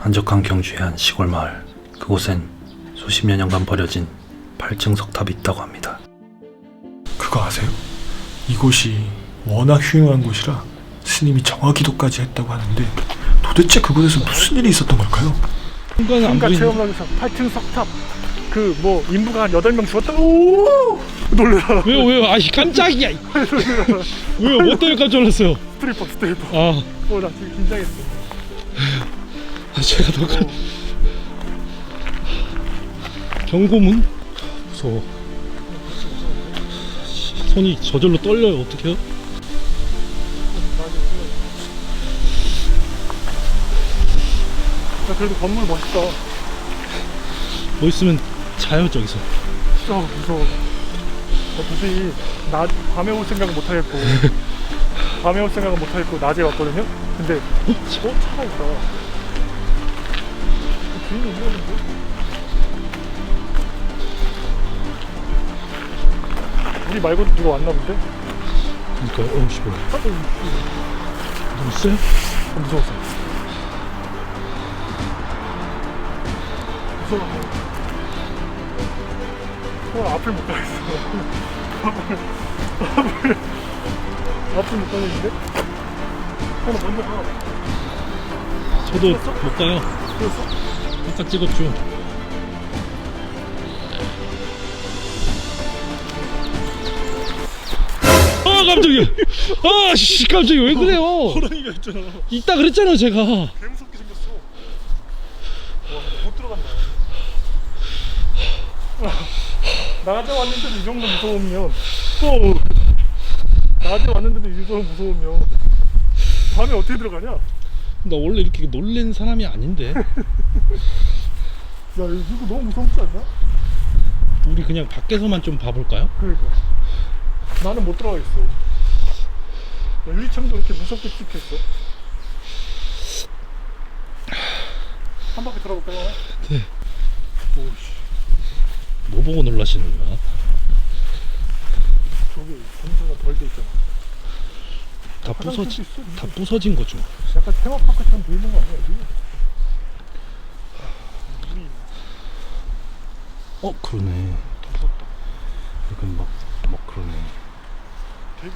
한적한 경주의 한 시골 마을. 그곳엔 수십여 년간 버려진 8층 석탑이 있다고 합니다. 그거 아세요? 이곳이 워낙 흉흉한 곳이라 스님이 정화기도까지 했다고 하는데 도대체 그곳에서 무슨 일이 있었던 걸까요? 안 보이는 체험하면서 8층 석탑 그 뭐 인부가 한 8명 죽었다. 오! 놀래라. 왜요 왜요? 아씨 깜짝이야. 왜요? 뭐 때문에 깜짝 놀랐어요? 스트리퍼 스트리퍼 아. 어나 지금 긴장했어 아, 제가 더 깜... 경고문? 무서워. 손이 저절로 떨려요. 어떡해요? 야 그래도 건물 멋있다. 뭐 있으면 자요 저기서. 진짜 무서워. 나 도저히 나 밤에 올 생각은 못 하겠고. 밤에 올 생각은 못 하겠고 낮에 왔거든요? 근데 어? 차가 있다 우리 말고도 누가 왔나 본데? 그러니까 어우 씨 뭐야 누구 있어요? 어, 무서웠어. 무서워. 어, 앞을 못 가겠어. 앞을, 앞을, 앞을 못 가겠는데? 어, 나 먼저 가. 저도 못 가요 그랬어? 아까 찍었죠 아 깜짝이야 아씨 깜짝이야 왜 그래요 호랑이가 있잖아. 있다 그랬잖아요 제가 개 무섭게 생겼어. 와, 못 들어간다. 낮에 왔는데도 이 정도 무서우면, 어, 낮에 왔는데도 이 정도 무서우면, 밤에 어떻게 들어가냐? 야, 나 원래 이렇게 놀랜 사람이 아닌데 이거 너무 무섭지 않나? 우리 그냥 밖에서만 좀 봐볼까요? 그러니까. 나는 못 들어가겠어. 야, 유리창도 이렇게 무섭게 찍혔어. 한 바퀴 돌아볼까요? 네. 오씨, 뭐 보고 놀라시는 거야? 저기 공사가 덜 돼 있잖아. 다 있어, 다 부서진 거죠. 약간 테마파크처럼 돼 있는 거 아니야 여기? 어 그러네. 무섭다. 약간 막, 막 그러네. 되게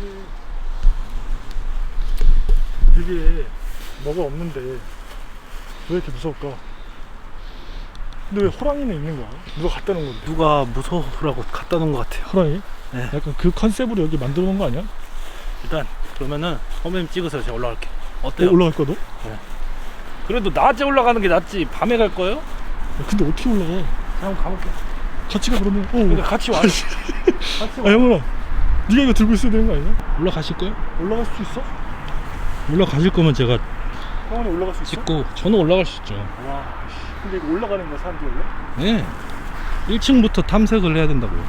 되게 뭐가 없는데 왜 이렇게 무서울까? 근데 왜 호랑이는 있는 거야? 누가 갖다 놓은 건데? 누가 무서우라고 갖다 놓은 것 같아요. 호랑이? 네. 약간 그 컨셉으로 여기 만들어 놓은 거 아니야? 일단 그러면은 선배님 찍으세요. 제가 올라갈게요. 어, 어때요? 올라갈 거야 너? 그래도 낮에 올라가는 게 낫지. 밤에 갈 거예요? 야, 근데 어떻게 올라가? 한번 가볼게요. 같이 가 그러면. 어. 근데 같이 와요. 같이 아 와. 형아, 네가 이거 들고 있어야 되는 거 아니야? 올라가실 거요? 올라갈 수 있어? 올라가실 거면 제가 형아는 올라갈 수 있어? 찍고 저는 올라갈 수 있죠. 와, 씨. 근데 이거 올라가는 거야 사람들 원래? 네. 1층부터 탐색을 해야 된다고요.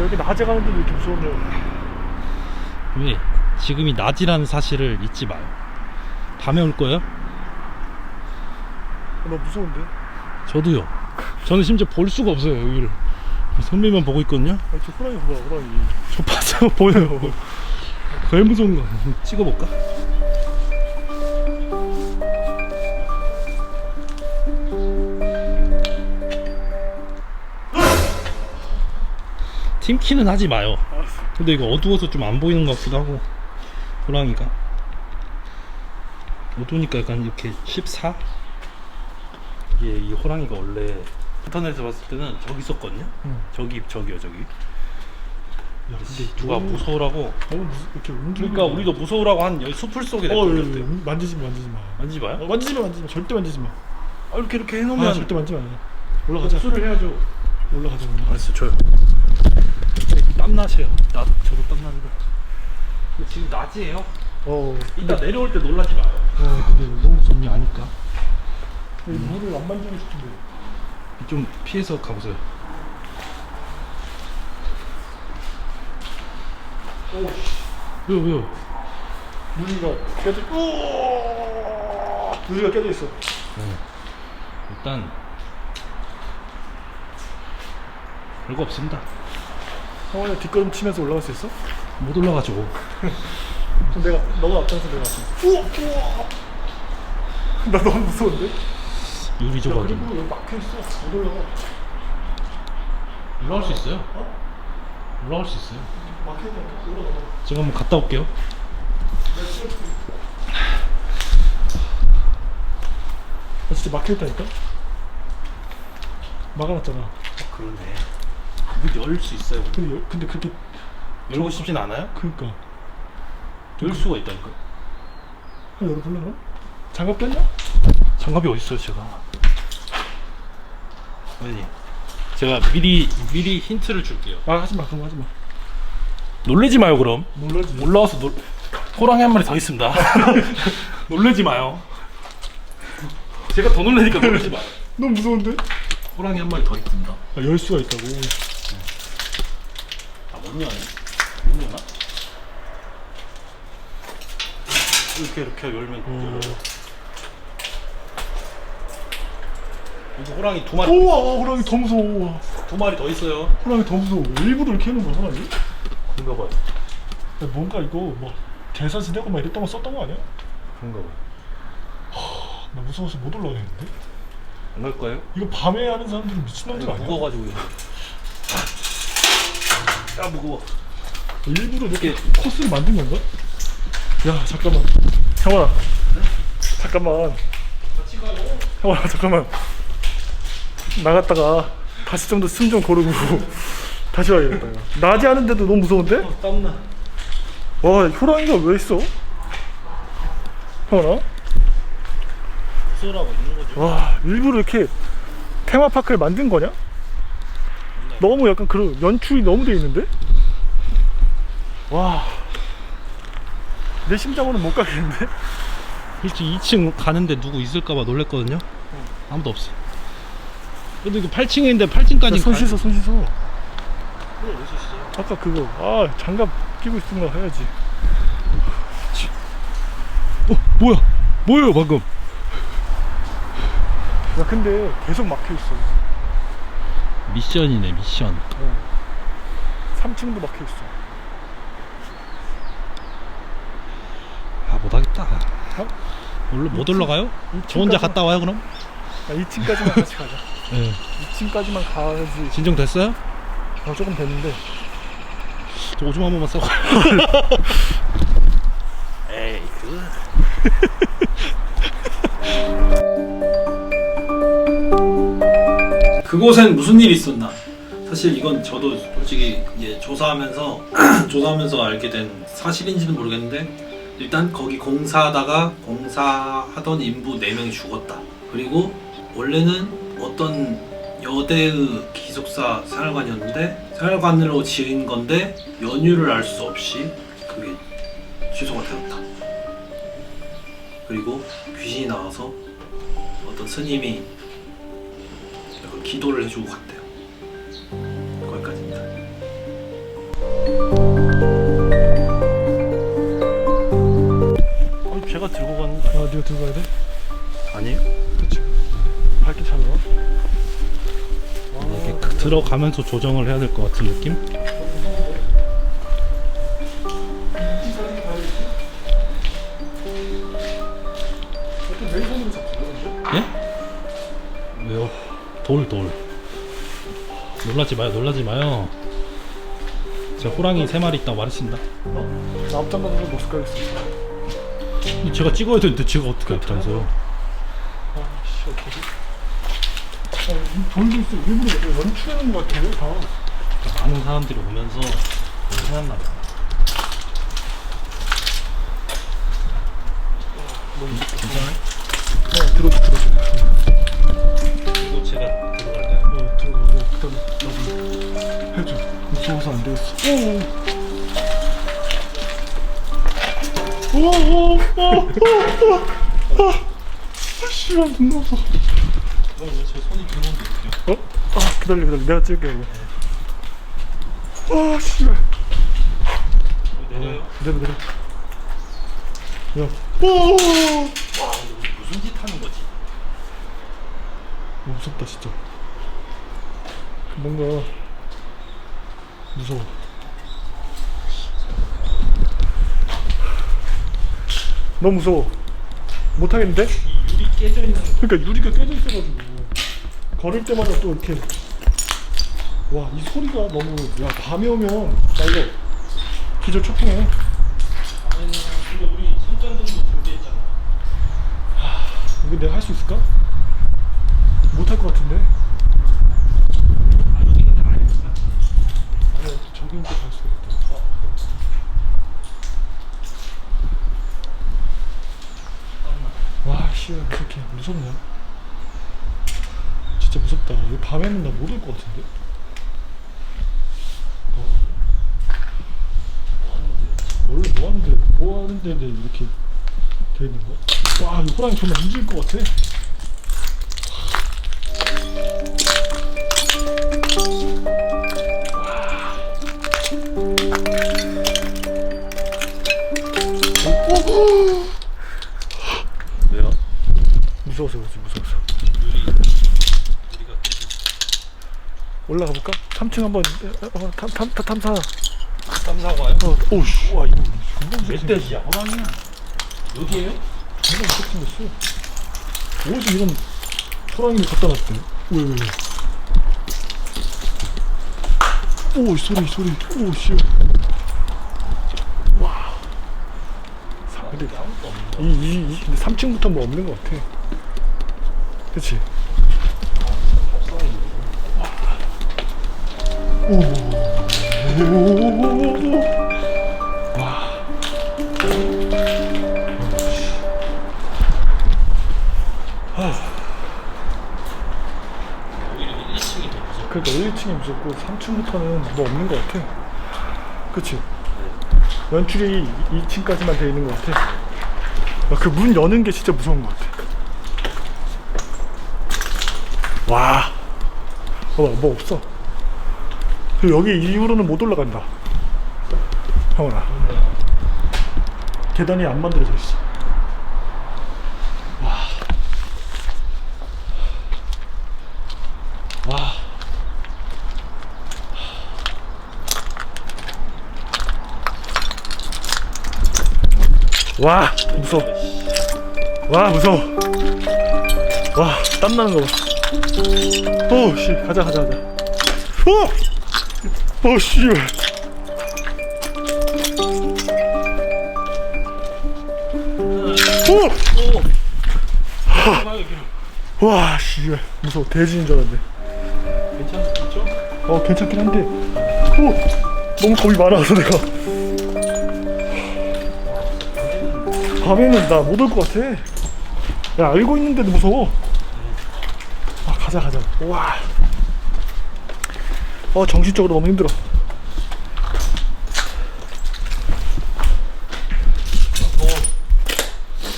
여기 낮에 가는데도 이렇게 무서우면 왜? 지금이 낮이라는 사실을 잊지 마요. 밤에 올 거예요? 어, 나 무서운데? 저도요. 저는 심지어 볼 수가 없어요 여기를. 선배만 보고 있거든요. 아, 저 호랑이 봐봐 호랑이 저 봤어요 보여요. 제일 무서운 거 찍어볼까? 팀키는 하지 마요. 근데 이거 어두워서 좀 안 보이는 것 같기도 하고 호랑이가 어두우니까 약간 이렇게 14? 이게 이 호랑이가 원래 인터넷에서 봤을 때는 저기 있었거든요. 응. 저기 저기요 저기. 야 근데 누가 너무- 무서우라고? 너무 무서 이렇게 그러니까 우리도 무서우라고 한 여기 숲을 속에 어, 예. 예, 만지지 마 만지지 마 만지지 마요? 어, 만지지 마 만지지 마 절대 만지지 마 아, 이렇게 이렇게 아, 해놓으면 절대 만지지 마 올라가자 복수를 해야죠. 올라가자 올라가자 알았어 줘요. 땀 나세요. 나 저도 땀 나는데. 지금 낮이에요. 어 이따 내려올 때 놀라지 마요. 어 근데 너무 언니 아니까. 이 물을 안 만지고 싶은데 좀 피해서 가보세요. 오 왜요 왜요? 유리가 깨져 오 유리가 깨져 있어 일단 별거 없습니다. 형원이 뒷걸음 치면서 올라갈 수 있어? 못 올라가죠. 그럼 내가 너가 앞장서 내가 앞장서 우와 우와 나 너무 무서운데? 유리 야 조각이. 그리고 여기 막혀 있어 못 올라가 올라갈 수 있어요. 올라갈 수 있어요. 막혀있다니까 올라가 지금 한번 갔다 올게요. 나 진짜 막혀 있다니까 막아놨잖아 그러네. 문 열 수 있어요. 근데 여- 근데 그렇게 열고 싶진 않아요? 그니까 열 수가 있다니까. 한 열어볼래 그럼? 장갑 꼈냐? 장갑이 어디 있어요, 제가? 아니, 제가 미리 미리 힌트를 줄게요. 아 하지마 그럼 하지마 놀래지 마요, 그럼. 놀라지 올라와서 놀 호랑이 한 마리 더 있습니다. 놀래지 마요. 제가 더 놀래니까 놀라지 마요. 너무 무서운데? 호랑이 한 마리 더 있습니다. 아, 열 수가 있다고 아, 못 여네. 못 여나? 이렇게 이렇게 열면 어. 열어요. 여기 호랑이 두 마리 우와 호랑이 더 무서워 두 마리 더 있어요. 호랑이 더 무서워 일부러 이렇게 해놓은 거야 호랑이? 그런가 봐요. 야, 뭔가 이거 뭐 대사 지내고 막 이랬던 거 썼던 거 아니야? 그런가 봐요. 나 무서워서 못 올라가겠는데? 안갈 거예요? 이거 밤에 하는 사람들은 미친놈들 아니야? 무거워가지고. 야 무거워. 일부러 이렇게 코스를 만든 건가? 야 잠깐만 형아 잠깐만 형아 잠깐만 나갔다가 다시 좀 더 숨 좀 고르고 다시 와야겠다 야. 낮이 하는데도 너무 무서운데? 땀나. 와 호랑이가 왜 있어? 형아 쏘라고 있는 거죠. 와 일부러 이렇게 테마파크를 만든 거냐? 너무 약간 그런 연출이 너무 돼 있는데? 와. 내 심장으로는 못 가겠는데? 솔직히 2층 가는데 누구 있을까봐 놀랬거든요. 아무도 없어. 근데 이거 8층에 있는데 8층까지 손 씻어, 손 씻어. 아까 그거, 아, 장갑 끼고 있던 거 해야지. 어 뭐야? 뭐예요 방금? 야, 근데 계속 막혀 있어. 미션이네 미션. 3층도 막혀 있어. 아 못하겠다. 어? 올라 못 올라가요? 저 혼자 갔다 와요 그럼? 아, 2층까지만 같이 가자. 네. 2층까지만 가야지. 진정 됐어요? 어, 조금 됐는데. 저 오줌 한 번만 싸고. 에이 그. 그곳엔 무슨 일이 있었나? 사실 이건 저도 솔직히 이제 조사하면서 조사하면서 알게 된 사실인지는 모르겠는데 일단 거기 공사하다가 공사하던 인부 4명이 죽었다. 그리고 원래는 어떤 여대의 기숙사 생활관이었는데 생활관으로 지은 건데 연유를 알 수 없이 그게 취소가 되었다. 그리고 귀신이 나와서 어떤 스님이 기도를 해주고 갔대 제가 들고 갔는데. 아, 네가 들어가야 돼? 아니에요? 그치. 밝게 잘 나와. 이렇게 탁 들어가면서 조정을 해야 될 것 같은 느낌? 예? 왜요? 돌, 돌. 놀라지 마요, 놀라지 마요. 제가 호랑이 세 마리 있다고 말했습니다. 어? 나 앞장 가서 못 가겠어. 근데 제가 찍어야 되는데 제가 어떻게 앞장서요? 아, 씨, 어떡하지? 아, 이 돌도 있어. 일부러 연출하는 것 같아, 다. 많은 사람들이 오면서 생각나 봐. 괜찮아요? 어, 들어줘, 들어줘. 이거 제가 들어갈까요? 어, 들어가고, 그 다음에 나도 해줘. 무서워서 안 되겠어. 오, 오, 오, 오, 오, 오. 아, 씨발, 무서워. 그럼 제 손이 들어온데 어떡해요? 어? 아, 기다려, 기다려. 내가 찍을게, 이거. 아, 씨발. 내려요? 내려, 내려. 야. 오! 무슨 짓 하는 거지? 어, 무섭다 진짜 뭔가 무서워 너무 무서워 못 하겠는데? 이 유리 깨져 있는 그러니까 유리가 깨져 있어가지고 걸을 때마다 또 이렇게 와 이 소리가 너무 야 밤에 오면 나 이거 기절 초풍해 근데 우리 손전등도 준비했잖아. 이거 내가 할 수 있을까? 못 할 것 같은데 아, 여기는 다 알겠어. 아니야 저기 이제 갈 수가 있다 와씨 그렇게 무섭냐 진짜 무섭다 이거 밤에는 나 못 올 것 같은데 어. 원래 뭐 하는데 뭐 하는데 이렇게 돼 있는 거야? 와, 이 호랑이 정말 움직일 것 같아. 왜요? 무서워서 그렇지, 무서워서. 올라가 볼까? 3층 한번 어, 탐, 탐, 탐, 탐사. 쌈사고 와요? 어, 오씨, 와 이거 멧돼지야 호랑이야. 여기에요? 금방 무섭게 생겼어. 어디서 이런 호랑이를 갖다 놨대? 왜, 왜, 왜? 오, 소리, 소리, 오, 씨. 와. 사- 근데 이, 이, 이, 근데 3층부터 뭐 없는 것 같아. 그치? 오. 오. 그러니까 1, 2층이 무섭고 3층부터는 뭐 없는 것 같아. 그치? 연출이 2층까지만 돼 있는 것 같아. 그 문 여는 게 진짜 무서운 것 같아. 와. 봐봐, 뭐 없어. 여기 이후로는 못 올라간다. 형아. 계단이 안 만들어져 있어. 와 무서워 와 무서워 와 땀나는 거봐 오씨 가자 가자 가자 오! 오씨 오! 와, 씨, 무서워. 대지인 줄 알았네. 괜찮죠? 어, 괜찮긴 한데. 오! 너무 겁이 많아서 내가. 밤에는 나 못 올 것 같아. 야, 알고 있는데도 무서워. 아, 가자, 가자. 와. 어, 정신적으로 너무 힘들어.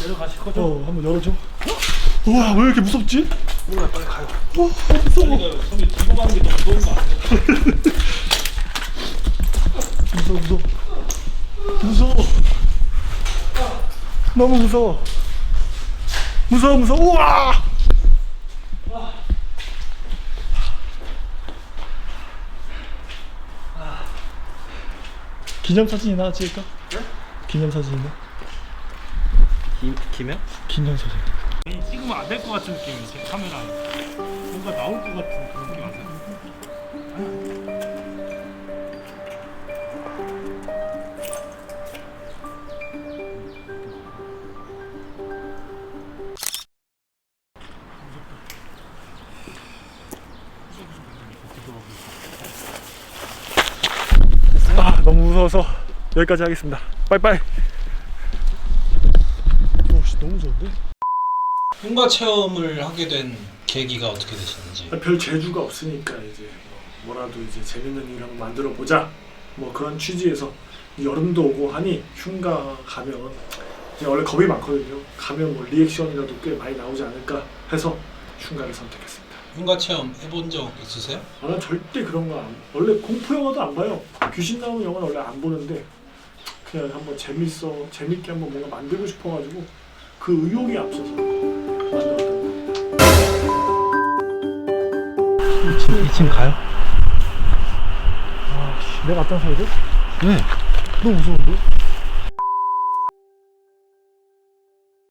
내려가실 거죠? 어, 한번 열어줘. 우와, 왜 이렇게 무섭지? 몰라 빨리 가요. 어, 어, 무서워. 가요. 형이 들고 가는 게더 무서운 거 아니에요? 무서워, 무서워. 무서워. 너무 무서워. 무서워, 무서워. 우와! 기념사진이나 찍을까? 기념사진이나? 김 김해? 기념사진. 찍으면 안 될 것 같은 느낌이 제 카메라에 뭔가 나올 것 같은 그런 느 무 무서워서 여기까지 하겠습니다. 빠이빠이. 오씨, 너무 무서운데? 흉가 체험을 하게 된 계기가 어떻게 되셨는지 별 재주가 없으니까 이제 뭐 뭐라도 이제 재밌는 일 한번 만들어 보자 뭐 그런 취지에서 여름도 오고 하니 흉가 가면 이제 원래 겁이 많거든요 가면 뭐 리액션이라도 꽤 많이 나오지 않을까 해서 흉가를 선택했습니다 흉가 체험 해본 적 있으세요? 아, 난 절대 그런 거 안, 원래 공포 영화도 안 봐요 귀신 나오는 영화는 원래 안 보는데 그냥 한번 재밌어 재밌게 한번 뭔가 만들고 싶어가지고 그 의욕이 앞서서 만들었던 거 2층 가요? 아, 씨, 내가 앞장서야 돼? 네. 너무 무서운데?